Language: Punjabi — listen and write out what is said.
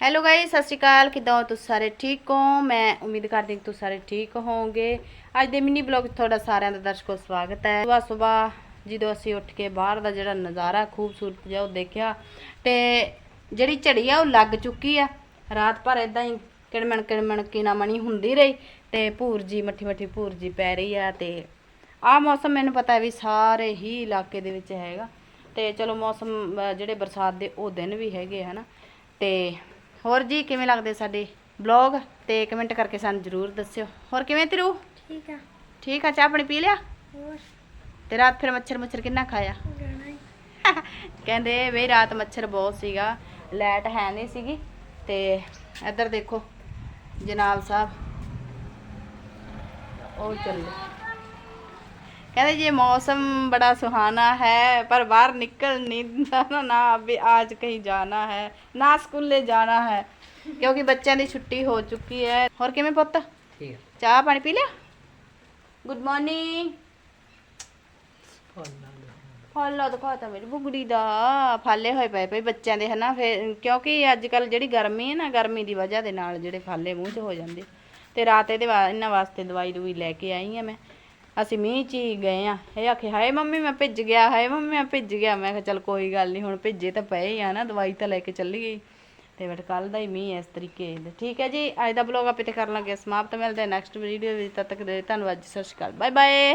ਹੈਲੋ ਗਾਇਸ ਸਤਿ ਸ਼੍ਰੀ ਅਕਾਲ। ਕਿਦਾਂ ਹੋ? ਤੁਸੀਂ ਸਾਰੇ ਠੀਕ ਹੋ? ਮੈਂ ਉਮੀਦ ਕਰਦੀ ਹਾਂ ਤੁਸੀਂ ਸਾਰੇ ਠੀਕ ਹੋਵੋਗੇ। ਅੱਜ ਦੇ ਮਿੰਨੀ ਬਲੌਗ 'ਚ ਤੁਹਾਡਾ ਸਾਰਿਆਂ ਦਾ ਦਰਸ਼ਕੋ ਸਵਾਗਤ ਹੈ। ਸਵੇਰ ਸਵੇਰ ਜਦੋਂ ਅਸੀਂ ਉੱਠ ਕੇ ਬਾਹਰ ਦਾ ਜਿਹੜਾ ਨਜ਼ਾਰਾ ਖੂਬਸੂਰਤ ਜਿਹਾ ਉਹ ਦੇਖਿਆ, ਤੇ ਜਿਹੜੀ ਝੜੀ ਆ ਉਹ ਲੱਗ ਚੁੱਕੀ ਆ। ਰਾਤ ਭਰ ਇਦਾਂ ਹੀ ਕਿਣਮਣ ਕਿਣਮਣ ਕੀਨਾ ਮਣੀ ਹੁੰਦੀ ਰਹੀ, ਤੇ ਭੂਰ ਜੀ, ਮੱਠੀ ਮੱਠੀ ਭੂਰ ਜੀ ਪੈ ਰਹੀ ਆ, ਤੇ ਆਹ ਮੌਸਮ ਮੈਨੂੰ ਪਤਾ ਵੀ ਸਾਰੇ ਹੀ ਇਲਾਕੇ ਦੇ ਵਿੱਚ ਹੈਗਾ। ਤੇ ਚਲੋ ਮੌਸਮ ਜਿਹੜੇ ਬਰਸਾਤ ਦੇ ਉਹ ਦਿਨ ਵੀ ਹੈਗੇ ਹਨਾ। ਤੇ ਹੋਰ ਜੀ ਕਿਵੇਂ ਲੱਗਦੇ ਸਾਡੇ ਬਲੌਗ ਤੇ ਕਮੈਂਟ ਕਰਕੇ ਸਾਨੂੰ ਜਰੂਰ ਦੱਸਿਓ। ਹੋਰ ਕਿਵੇਂ ਤੇਰੂ ਠੀਕ ਆ। ਠੀਕ ਆ ਚਾਹ ਪਾਣੀ ਪੀ ਲਿਆ? ਹੋਰ। ਤੇ ਰਾਤ ਫਿਰ ਮੱਛਰ ਮੱਛਰ ਕਿੰਨਾ ਖਾਇਆ? ਕਹਿੰਦੇ ਵੀ ਰਾਤ ਮੱਛਰ ਬਹੁਤ ਸੀਗਾ ਲਾਈਟ ਹੈ ਨਹੀਂ ਸੀਗੀ। ਤੇ ਇੱਧਰ ਦੇਖੋ ਜਨਾਬ ਸਾਹਿਬ। ਉਹ ਚੱਲੇ। ਕਹਿੰਦੇ ਜੇ ਮੌਸਮ ਬੜਾ ਸੁਹਾਣਾ ਹੈ ਪਰ ਬਾਹਰ ਨਿਕਲ ਨਹੀਂ ਦਿੰਦਾ ਨਾ ਅਭੀ ਆਜ ਕਹੀਂ ਜਾਣਾ ਹੈ ਨਾ ਸਕੂਲੇ ਜਾਣਾ ਹੈ ਕਿਉਂਕਿ ਬੱਚਿਆਂ ਦੀ ਛੁੱਟੀ ਹੋ ਚੁੱਕੀ ਹੈ। ਹੋਰ ਕਿਵੇਂ ਪੁੱਤ? ਠੀਕ ਹੈ। ਚਾਹ ਪਾਣੀ ਪੀ ਲਿਆ? ਗੁੱਡ ਮਾਰਨਿੰਗ ਫਾਲਾ ਦਿਖਾਤਾ ਮੇਰੀ ਬੁਗੜੀ ਦਾ। ਫਾਲੇ ਹੋਏ ਪਏ ਪਏ ਬੱਚਿਆਂ ਦੇ ਹਨਾ? ਫਿਰ ਕਿਉਂਕਿ ਅੱਜ ਕੱਲ ਜਿਹੜੀ ਗਰਮੀ ਹੈ ਨਾ ਗਰਮੀ ਦੀ ਵਜ੍ਹਾ ਦੇ ਨਾਲ ਜਿਹੜੇ ਫਾਲੇ ਮੂੰਹ 'ਚ ਹੋ ਜਾਂਦੇ। ਤੇ ਰਾਤ ਦੇ ਇਹਨਾਂ ਵਾਸਤੇ ਦਵਾਈ ਦੂਈ ਲੈ ਕੇ ਆਈ ਆ ਮੈਂ। ਅਸੀਂ ਮੀਂਹ 'ਚ ਹੀ ਗਏ ਆ। ਇਹ ਆਖੇ, ਹਾਏ ਮੰਮੀ, ਮੈਂ ਭਿੱਜ ਗਿਆ, ਹਾਏ ਮੰਮੀ, ਮੈਂ ਭਿੱਜ ਗਿਆ। ਮੈਂ ਕਿਹਾ, ਚੱਲ ਕੋਈ ਗੱਲ ਨਹੀਂ ਹੁਣ ਭਿੱਜੇ ਤਾਂ ਪਏ ਹੀ ਆ ਨਾ, ਦਵਾਈ ਤਾਂ ਲੈ ਕੇ ਚੱਲੀ ਗਈ। ਤੇ ਬਟ ਕੱਲ ਦਾ ਹੀ ਮੀਂਹ ਇਸ ਤਰੀਕੇ ਦਾ। ਠੀਕ ਹੈ ਜੀ, ਅੱਜ ਦਾ ਬਲੌਗ ਆਪੇ ਤੇ ਕਰਨ ਲੱਗੇ ਸਮਾਪਤ। ਮਿਲਦੇ ਨੈਕਸਟ ਵੀਡੀਓ ਵਿੱਚ। ਤਦ ਤੱਕ ਦੇ ਧੰਨਵਾਦ ਜੀ, ਸਤਿ ਸ਼੍ਰੀ ਅਕਾਲ। Bye bye